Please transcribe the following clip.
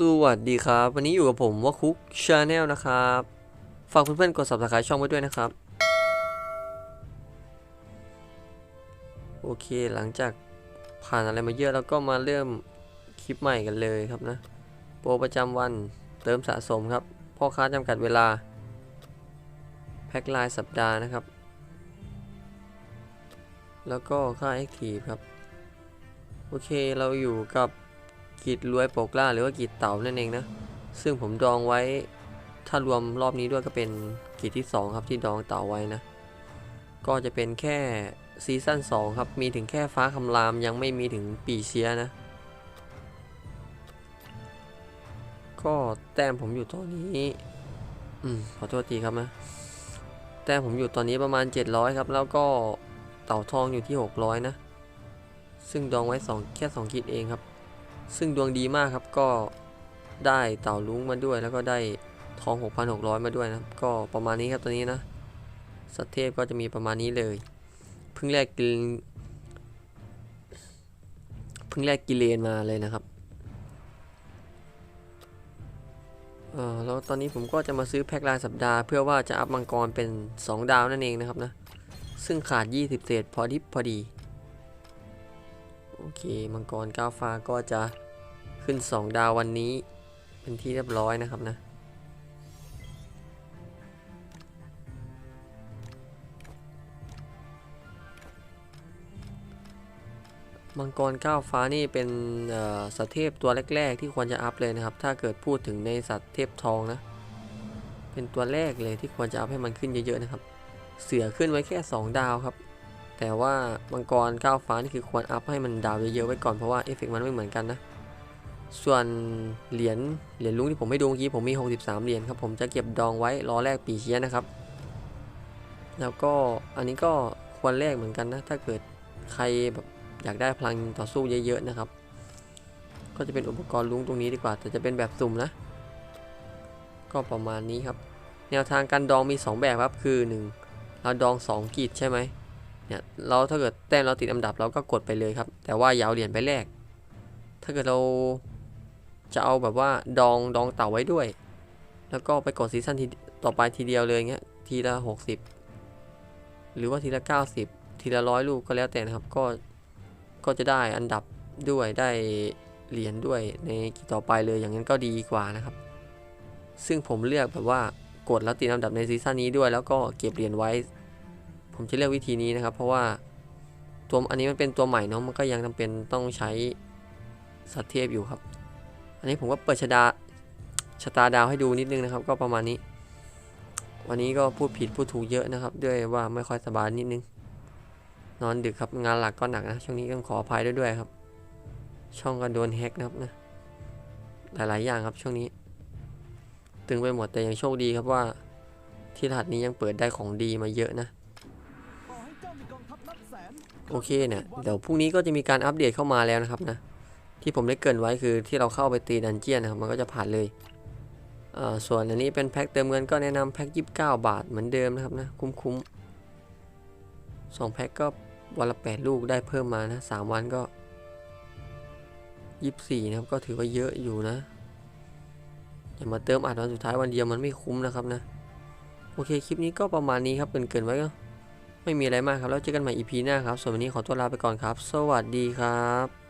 สวัสดีครับ วันนี้อยู่กับผมว่าคุกชาแนลนะครับ ฝากเพื่อนๆกด subscribe ช่องไว้ด้วยนะครับ โอเคหลังจากผ่านอะไรมาเยอะ แล้วก็มาเริ่มคลิปใหม่กันเลยครับนะ โปรประจำวันเติมสะสมครับ พ่อค้าจำกัดเวลา แพ็คลายสัปดาห์นะครับ แล้วก็ค่า Active ครับ โอเคเราอยู่กับ กีดรวยโปกล่าหรือว่ากีดเต่านั่นเองนะ ซึ่งผมดองไว้ ถ้ารวมรอบนี้ด้วยก็เป็นกีดที่ 2 ครับที่ดองเต่าไว้นะ ก็จะเป็นแค่ซีซั่น2ครับ มีถึงแค่ฟ้าคำรามยังไม่มีถึงปีเชียนะ ก็แต้มผมอยู่ตอนนี้ อืม ขอโทษทีครับนะ แต้มผมอยู่ตอนนี้ประมาณ 700 ครับ แล้วก็เต่าทองอยู่ที่ 600 นะ ซึ่งดองไว้สองแค่ 2 กิดเองครับ ซึ่งดวงดีมากครับก็ได้เต่าลุงมาด้วยแล้วก็ได้ทอง 6,600 มาด้วยนะก็ประมาณนี้ครับตัวนี้นะสัตเทพก็จะมีประมาณนี้เลยเพิ่งแรกกินเพิ่งแรกกิเลนมาเลยนะครับเออแล้วตอนนี้ผมก็จะมาซื้อแพ็ครายสัปดาห์เพื่อว่าจะอัพมังกรเป็น 2 ดาวนั่นเองนะครับนะซึ่งขาด 20 เศษพอดิบพอดี อเค มังกรก้าวฟ้าก็จะขึ้น 2 ดาววันนี้ เป็นที่เรียบร้อยนะครับนะ มังกรก้าวฟ้านี่เป็นสัตว์เทพตัวแรก ๆ ที่ควรจะอัพเลยนะครับ ถ้าเกิดพูดถึงในสัตว์เทพทองนะ เป็นตัวแรกเลยที่ควรจะอัพให้มันขึ้นเยอะๆนะครับ เสือขึ้นไว้แค่ 2 ดาวครับ แต่ว่ามังกรก้าวฟ้านี่คือควรอัพให้มันดาวเยอะๆไว้ก่อนเพราะว่าเอฟเฟกต์มันไม่เหมือนกันนะ ส่วนเหรียญเหรียญลุงที่ผมไม่ดูเมื่อกี้ผมมี 63 เหรียญครับผมจะเก็บดองไว้รอแลกปีเชียนะครับ แล้วก็อันนี้ก็ควรแลกเหมือนกันนะ ถ้าเกิดใครแบบอยากได้พลังต่อสู้เยอะๆนะครับ ก็จะเป็นอุปกรณ์ลุงตรงนี้ดีกว่า แต่จะเป็นแบบสุ่มนะ ก็ประมาณนี้ครับ แนวทางการดองมี 2 แบบครับคือ 1 เราดอง 2 กีดใช่ไหม เนี่ยเราถ้าเกิดแต้มเราติดอันดับเราก็กดไปเลยครับ แต่ว่าอย่าเอาเหรียญไปแลกถ้าเกิดเราจะเอาแบบว่าดองดองเต่าไว้ด้วย แล้วก็ไปกดซีซั่นทีต่อไปทีเดียวเลยเงี้ยทีละ 60 หรือว่าทีละ 90 ทีละร้อยลูกก็แล้วแต่นะครับก็ก็จะได้อันดับด้วยได้เหรียญด้วยในกีต่อไปเลยอย่างนั้นก็ดีกว่านะครับ ซึ่งผมเลือกแบบว่ากดแล้วติดอันดับในซีซั่นนี้ด้วย แล้วก็เก็บเหรียญไว้ ผมจะเลือกวิธีนี้นะครับ เพราะว่าตัวอันนี้มันเป็นตัวใหม่เนาะมันก็ยังจำเป็นต้องใช้สัตว์เทพอยู่ครับ อันนี้ผมก็เปิดชะดาชะตาดาวให้ดูนิดนึงนะครับ ก็ประมาณนี้ วันนี้ก็พูดผิดพูดถูกเยอะนะครับ ด้วยว่าไม่ค่อยสบายนิดนึง นอนดึกครับงานหลักก็หนักนะช่วงนี้ต้องขออภัยด้วยด้วยครับ ช่องก็โดนแฮกนะครับนะหลายๆอย่างครับช่วงนี้ ตึงไปหมดแต่ยังโชคดีครับว่าที่รหัสนี้ยังเปิดได้ของดีมาเยอะนะ โอเคเนี่ยเดี๋ยวพรุ่งนี้ก็จะมีการอัปเดตเข้ามาแล้วนะครับนะที่ผมได้เกินไว้คือที่เราเข้าไปตีดันเจียนนะครับมันก็จะผ่านเลยเอ่อส่วนอันนี้เป็นแพ็คเติมเงินก็แนะนำแพ็ค29 บาทเหมือนเดิมนะครับนะคุ้มๆสองแพ็คก็วันละ8ลูกได้เพิ่มมานะ3วันก็ 24 นะครับก็ถือว่าเยอะอยู่นะอย่ามาเติมอัดวันสุดท้ายวันเดียวมันไม่คุ้มนะครับนะโอเคคลิปนี้ก็ประมาณนี้ครับเกินๆไว้ก็ ไม่มีอะไรมากครับ แล้วเจอกันใหม่ EP หน้าครับ ส่วนวันนี้ขอตัวลาไปก่อนครับ สวัสดีครับ